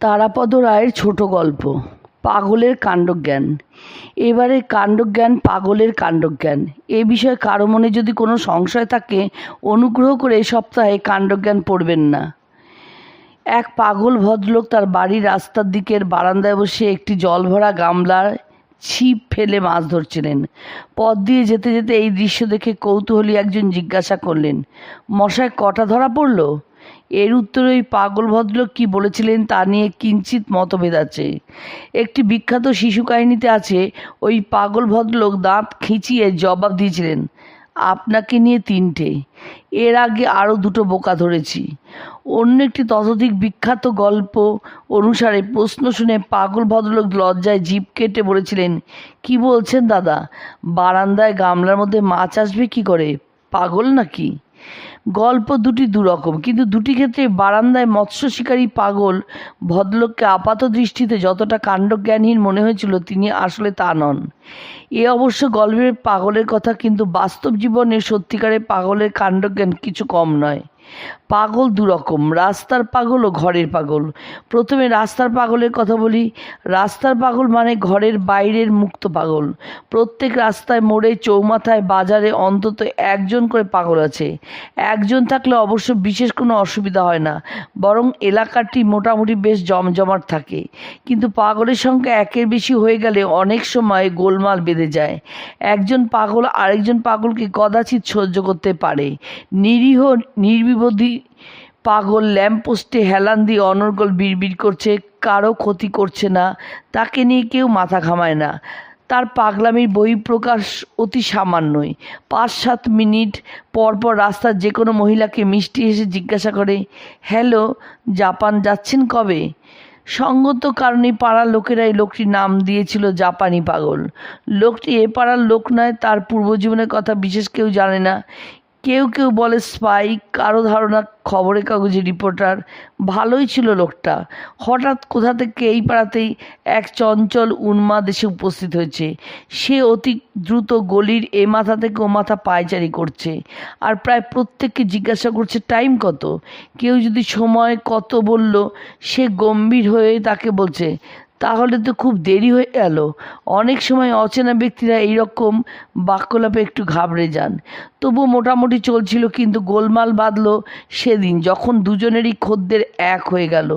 তারাপদ রায়ের ছোট গল্প, পাগলের কাণ্ডজ্ঞান। এবারে কাণ্ডজ্ঞান পাগলের কাণ্ডজ্ঞান। এ বিষয়ে কারও মনে যদি কোনো সংশয় থাকে, অনুগ্রহ করে এ সপ্তাহে কাণ্ডজ্ঞান পড়বেন না। এক পাগল ভদ্রলোক তার বাড়ির রাস্তার দিকের বারান্দায় বসে একটি জলভরা গামলার ছিপ ফেলে মাছ ধরছিলেন। পথ দিয়ে যেতে যেতে এই দৃশ্য দেখে কৌতূহলী একজন জিজ্ঞাসা করলেন, মশায় কটা ধরা পড়ল? এর উত্তরে ওই পাগল ভদ্রলোক কী বলেছিলেন তা নিয়ে কিঞ্চিত মতভেদ আছে। একটি বিখ্যাত শিশু কাহিনীতে আছে, ওই পাগল ভদ্রলোক দাঁত খিঁচিয়ে জবাব দিয়েছিলেন, আপনাকে নিয়ে তিনটে। এর আগে আরও দুটো বোকা ধরেছি। অন্য একটি ততোধিক বিখ্যাত গল্প অনুসারে প্রশ্ন শুনে পাগল ভদ্রলোক লজ্জায় জিভ কেটে বলেছিলেন, কি বলছেন দাদা? বারান্দায় গামলার মধ্যে মাছ আসবে কি করে? পাগল নাকি? গল্প দুটি দুরকম, কিন্তু দুটি ক্ষেত্রে বারান্দায় মৎস্য শিকারী পাগল ভদ্রলোককে আপাত দৃষ্টিতে যতটা কাণ্ডজ্ঞানহীন মনে হয়েছিল তিনি আসলে তা নন। এ অবশ্য গল্পের পাগলের কথা, কিন্তু বাস্তব জীবনে সত্যিকারের পাগলের কাণ্ডজ্ঞান কিছু কম নয়। পাগল দুরকম, রাস্তার পাগল ও ঘরের পাগল। প্রথমে রাস্তার পাগলের কথা বলি। রাস্তার পাগল মানে ঘরের বাইরের মুক্ত পাগল। প্রত্যেক রাস্তায় মোড়ে, চৌমাথায়, বাজারে অন্তত একজন করে পাগল আছে। একজন থাকলে অবশ্য বিশেষ কোনো অসুবিধা হয় না, বরং এলাকাটি মোটামুটি বেশ জমজমাট থাকে। কিন্তু পাগলের সংখ্যা একের বেশি হয়ে গেলে অনেক সময় গোলমাল বেঁধে যায়। একজন পাগল আরেকজন পাগলকে কদাচিৎ সহ্য করতে পারে। নিরীহ নির্বিবোধী পাগল ল্যাম্পপোস্টে হেলান দিয়ে অনর্গল বিড়বিড় করছে কারও ক্ষতি করছে না, তাকে নিয়ে কেউ মাথা ঘামায় না। তার পাগলামির বহিঃপ্রকাশ অতি সামান্যই। পাঁচ সাত মিনিট পর পর রাস্তার যে কোনো মহিলাকে মিষ্টি এসে জিজ্ঞাসা করে, হ্যালো, জাপান যাচ্ছেন কবে? সঙ্গত কারণে পাড়ার লোকেরা এই লোকটির নাম দিয়েছিল জাপানি পাগল। লোকটি এ পাড়ার লোক নয়, তার পূর্বজীবনের কথা বিশেষ কেউ জানে না। কেউ কেউ বলে স্পাই কারও ধারণা খবরের কাগজে রিপোর্টার ভালোই ছিল লোকটা। হঠাৎ কোথা থেকে এই পাড়াতেই এক চঞ্চল উন্মাদ এসে উপস্থিত হয়েছে। সে অতি দ্রুত গলির এ মাথা থেকে ও মাথা পায়চারি করছে। আর প্রায় প্রত্যেককে জিজ্ঞাসা করছে টাইম কত? কেউ যদি সময় কত বলল, সে গম্ভীর হয়ে তাকে বলছে তাহলে তো খুব দেরি হয়ে গেল অনেক সময় অচেনা ব্যক্তিরা এইরকম বাক্যলাপে একটু ঘাবড়ে যান। তবু মোটামুটি চলছিল, কিন্তু গোলমাল বাঁধল সেদিন, যখন দুজনেরই খদ্দের এক হয়ে গেল।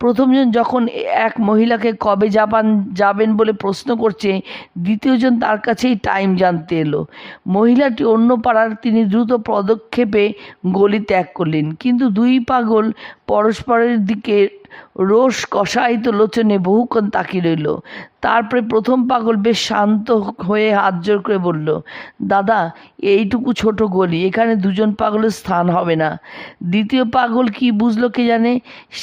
প্রথমজন যখন এক মহিলাকে কবে জাপান যাবেন বলে প্রশ্ন করছে, দ্বিতীয়জন তার কাছেই টাইম জানতে এলো। মহিলাটি অন্য পাড়ার তিনি দ্রুত পদক্ষেপে গলি ত্যাগ করলেন, কিন্তু দুই পাগল পরস্পরের দিকে রোষ কষায়িত লোচনে বহুক্ষণ তাকিয়ে রইল। তারপরে প্রথম পাগল বেশ শান্ত হয়ে হাত জোর করে বলল, দাদা, এইটুকু ছোট গলি, এখানে দুজন পাগলের স্থান হবে না। দ্বিতীয় পাগল কি বুঝলো কে জানে?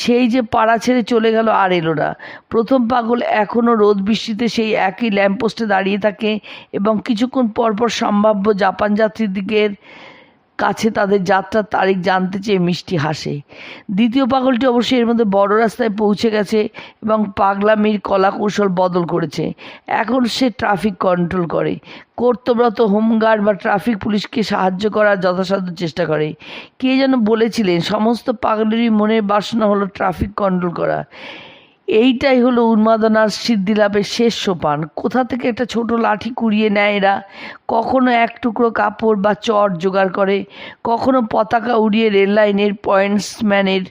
সেই যে পাড়া ছেড়ে চলে গেল আর এলো না। প্রথম পাগল এখনও রোদ বৃষ্টিতে সেই একই ল্যাম্পপোস্টে দাঁড়িয়ে থাকে এবং কিছুক্ষণ পরপর সম্ভাব্য জাপান যাত্রীর দিকের কাছে তাদের যাত্রার তারিখ জানতে চেয়ে মিষ্টি হাসে। দ্বিতীয় পাগলটি অবশ্যই এর মধ্যে বড় রাস্তায় পৌঁছে গেছে এবং পাগলামির কলা কৌশল বদল করেছে। এখন সে ট্রাফিক কন্ট্রোল করে। কর্তব্যরত হোমগার্ড বা ট্রাফিক পুলিশকে সাহায্য করার যথাসাধ্য চেষ্টা করে। কে যেন বলেছিলেন, সমস্ত পাগলেরই মনের বাসনা হলো ট্রাফিক কন্ট্রোল করা। এইটাই হলো উন্মাদনার সিদ্ধি লাভের শেষ সোপান। কোথা থেকে একটা ছোট লাঠি কুড়িয়ে নেয় এরা? কখনো এক টুকরো কাপড় বা চট জোগাড় করে, কখনো পতাকা উড়িয়ে রেললাইনের পয়েন্টসম্যানের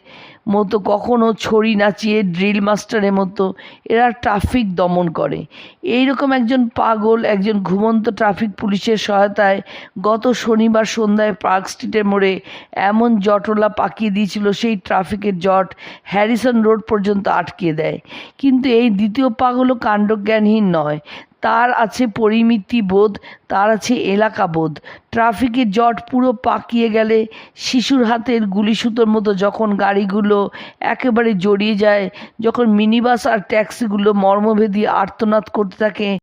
মতো কখনো ছড়ি নাচিয়ে ড্রিল মাস্টারের মতো এরা ট্রাফিক দমন করে। এই রকম একজন পাগল, একজন ঘুমন্ত ট্রাফিক পুলিশের সহায়তায় গত শনিবার সন্ধ্যায় পার্ক স্ট্রিটের মোড়ে এমন জটলা পাকিয়ে দিয়েছিল সেই ট্রাফিকের জট হ্যারিসন রোড পর্যন্ত আটকিয়ে দেয়। কিন্তু এই দ্বিতীয় পাগলও কাণ্ডজ্ঞানহীন নয়। তার আছে পরিমিতি বোধ, তার আছে এলাকা বোধ। ট্রাফিকের জট পুরো পাকিয়ে গেলে শিশুর হাতের গুলিসুতোর মতো যখন গাড়িগুলো একেবারে জড়িয়ে যায়, যখন মিনিবাস আর ট্যাক্সিগুলো মর্মভেদী আর্তনাদ করতে থাকে